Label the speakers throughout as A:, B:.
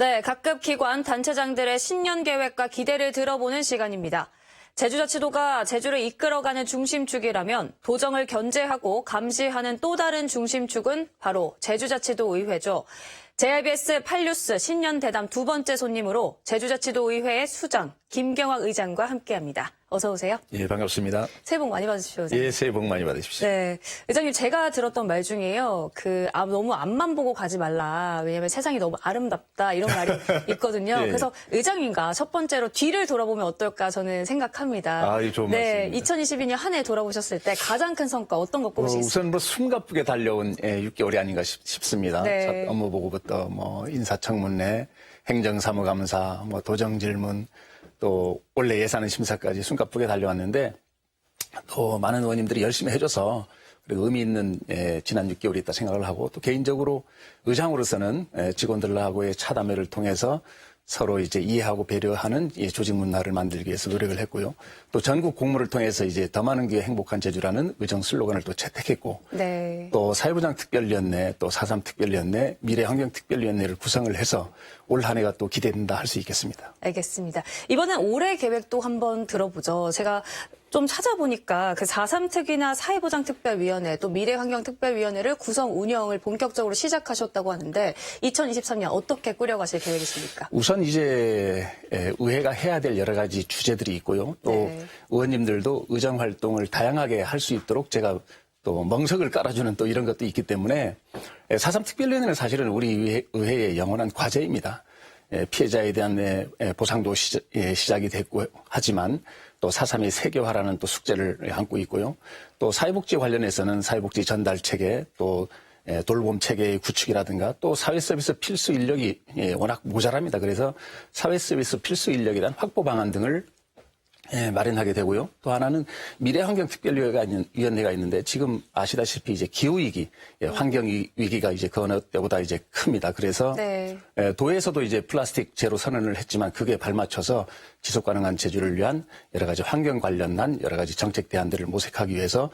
A: 네, 각급 기관 단체장들의 신년 계획과 기대를 들어보는 시간입니다. 제주자치도가 제주를 이끌어가는 중심축이라면 도정을 견제하고 감시하는 또 다른 중심축은 바로 제주자치도 의회죠. JIBS 8뉴스 신년 대담 두 번째 손님으로 제주자치도 의회의 수장 김경학 의장과 함께합니다. 어서 오세요.
B: 예, 반갑습니다.
A: 새해 복 많이 받으십시오. 의장님.
B: 예, 새해 복 많이 받으십시오.
A: 네. 의장님, 제가 들었던 말 중에요. 그, 아, 너무 앞만 보고 가지 말라. 왜냐면 세상이 너무 아름답다. 이런 말이 있거든요.
B: 예.
A: 그래서 의장님과 첫 번째로 뒤를 돌아보면 어떨까 저는 생각합니다.
B: 아, 이 좋은
A: 네.
B: 말씀입니다.
A: 2022년 한 해 돌아보셨을 때 가장 큰 성과 어떤 거
B: 어,
A: 꼽으시겠어요?
B: 우선 뭐 숨가쁘게 달려온 예, 6개월이 아닌가 싶, 습니다
A: 네.
B: 첫 업무 보고부터 뭐 인사청문회, 행정사무감사, 뭐 도정질문, 또 원래 예산 심사까지 숨가쁘게 달려왔는데 또 많은 의원님들이 열심히 해줘서 그리고 의미 있는 예, 지난 6개월이 있다 생각을 하고 또 개인적으로 의장으로서는 예, 직원들하고의 차담회를 통해서 서로 이제 이해하고 배려하는 이 조직 문화를 만들기 위해서 노력을 했고요. 또 전국 공모를 통해서 이제 더 많은 기회 행복한 제주라는 의정 슬로건을 또 채택했고
A: 네.
B: 또 사회부장 특별위원회 또 사삼 특별위원회 미래환경 특별위원회를 구성을 해서 올 한 해가 또 기대된다 할 수 있겠습니다.
A: 알겠습니다. 이번엔 올해 계획도 한번 들어보죠. 제가 좀 찾아보니까 그 4.3특위나 사회보장특별위원회 또 미래환경특별위원회를 구성 운영을 본격적으로 시작하셨다고 하는데 2023년 어떻게 꾸려가실 계획이십니까?
B: 우선 이제 에, 의회가 해야 될 여러 가지 주제들이 있고요. 또
A: 네.
B: 의원님들도 의정 활동을 다양하게 할 수 있도록 제가 또 멍석을 깔아주는 또 이런 것도 있기 때문에 에, 사삼 특별위원회는 사실은 우리 의회, 의회의 영원한 과제입니다. 에, 피해자에 대한 에, 에, 보상도 시작, 예, 시작이 됐고 하지만 또 사삼의 세계화라는 또 숙제를 안고 있고요. 또 사회복지 관련해서는 사회복지 전달 체계 또 예, 돌봄 체계의 구축이라든가 또 사회 서비스 필수 인력이 예, 워낙 모자랍니다. 그래서 사회 서비스 필수 인력에 대한 확보 방안 등을 예, 마련하게 되고요. 또 하나는 미래환경특별위원회가 있는, 위원회가 있는데 지금 아시다시피 이제 기후위기, 예, 환경위기가 이제 그 어느 때보다 이제 큽니다. 그래서
A: 네.
B: 예, 도에서도 이제 플라스틱 제로 선언을 했지만 그게 발맞춰서 지속 가능한 제주를 위한 여러 가지 환경 관련한 여러 가지 정책 대안들을 모색하기 위해서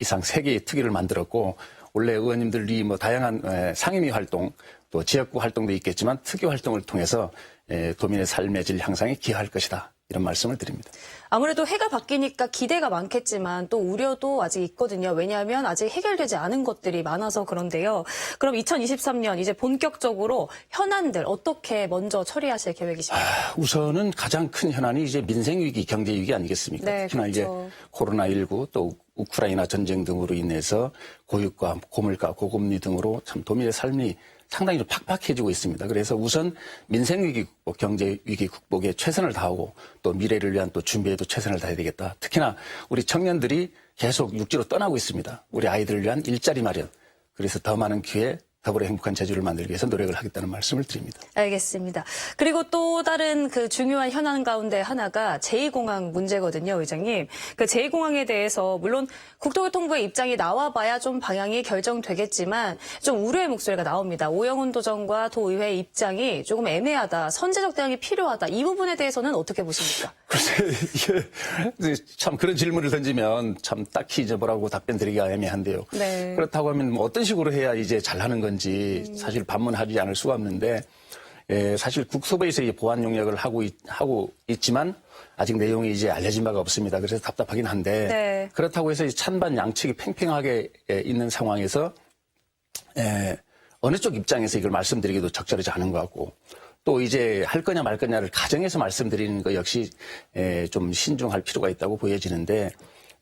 B: 이상 세 개의 특위를 만들었고 원래 의원님들이 뭐 다양한 에, 상임위 활동 또 지역구 활동도 있겠지만 특위 활동을 통해서 에, 도민의 삶의 질 향상에 기여할 것이다 이런 말씀을 드립니다.
A: 아무래도 해가 바뀌니까 기대가 많겠지만 또 우려도 아직 있거든요. 왜냐하면 아직 해결되지 않은 것들이 많아서 그런데요. 그럼 2023년 이제 본격적으로 현안들 어떻게 먼저 처리하실 계획이십니까?
B: 아, 우선은 가장 큰 현안이 이제 민생 위기, 경제 위기 아니겠습니까?
A: 네,
B: 특히나 이제
A: 그렇죠.
B: 코로나 19 또 우크라이나 전쟁 등으로 인해서 고육과 고물가, 고금리 등으로 참 도민의 삶이 상당히 좀 팍팍해지고 있습니다. 그래서 우선 민생 위기 극복, 경제 위기 극복에 최선을 다하고 또 미래를 위한 또 준비에도 최선을 다해야 되겠다. 특히나 우리 청년들이 계속 육지로 떠나고 있습니다. 우리 아이들을 위한 일자리 마련. 그래서 더 많은 기회, 더불어 행복한 제주를 만들기 위해서 노력을 하겠다는 말씀을 드립니다.
A: 알겠습니다. 그리고 또 다른 그 중요한 현안 가운데 하나가 제2공항 문제거든요, 의장님. 그 제2공항에 대해서 물론 국토교통부의 입장이 나와봐야 좀 방향이 결정되겠지만 좀 우려의 목소리가 나옵니다. 오영훈 도정과 도의회의 입장이 조금 애매하다, 선제적 대응이 필요하다. 이 부분에 대해서는 어떻게 보십니까?
B: 글쎄, 이게 참 그런 질문을 던지면 참 딱히 이제 뭐라고 답변 드리기가 애매한데요.
A: 네.
B: 그렇다고 하면 뭐 어떤 식으로 해야 이제 잘하는 건지 사실 반문하지 않을 수가 없는데 예, 사실 국토부에서 이 보안 용역을 하고 있, 하고 있지만 아직 내용이 이제 알려진 바가 없습니다. 그래서 답답하긴 한데
A: 네.
B: 그렇다고 해서 이 찬반 양측이 팽팽하게 예, 있는 상황에서 에, 어느 쪽 입장에서 이걸 말씀드리기도 적절하지 않은 것 같고 또 이제 할 거냐 말 거냐를 가정에서 말씀드리는 것 역시 에, 좀 신중할 필요가 있다고 보여지는데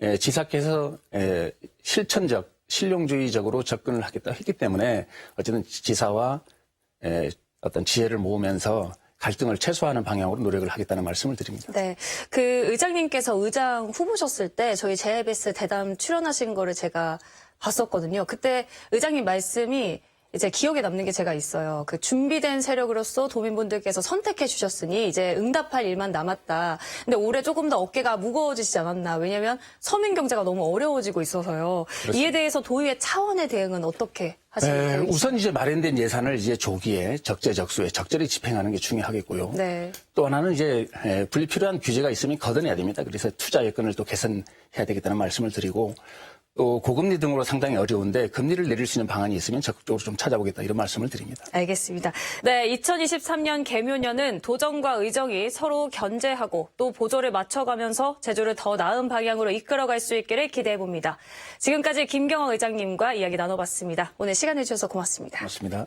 B: 에, 지사께서 에, 실천적 실용주의적으로 접근을 하겠다 했기 때문에 어쨌든 지사와 에, 어떤 지혜를 모으면서 갈등을 최소화하는 방향으로 노력을 하겠다는 말씀을 드립니다.
A: 네. 그 의장님께서 의장 후보셨을 때 저희 JBS 대담 출연하신 거를 제가 봤었거든요. 그때 의장님 말씀이 이제 기억에 남는 게 제가 있어요. 그 준비된 세력으로서 도민분들께서 선택해 주셨으니 이제 응답할 일만 남았다. 근데 올해 조금 더 어깨가 무거워지지 않았나. 왜냐면 서민 경제가 너무 어려워지고 있어서요. 이에 대해서 도의회 차원의 대응은 어떻게 하시는
B: 에,
A: 거예요?
B: 우선 이제 마련된 예산을 이제 조기에 적재적소에 적절히 집행하는 게 중요하겠고요.
A: 네.
B: 또 하나는 이제 에, 불필요한 규제가 있으면 걷어내야 됩니다. 그래서 투자 여건을 또 개선해야 되겠다는 말씀을 드리고 또 고금리 등으로 상당히 어려운데 금리를 내릴 수 있는 방안이 있으면 적극적으로 좀 찾아보겠다 이런 말씀을 드립니다.
A: 알겠습니다. 네, 2023년 개묘년은 도정과 의정이 서로 견제하고 또 보조를 맞춰가면서 제주를 더 나은 방향으로 이끌어갈 수 있기를 기대해 봅니다. 지금까지 김경호 의장님과 이야기 나눠봤습니다. 오늘 시간 내주셔서 고맙습니다.
B: 고맙습니다.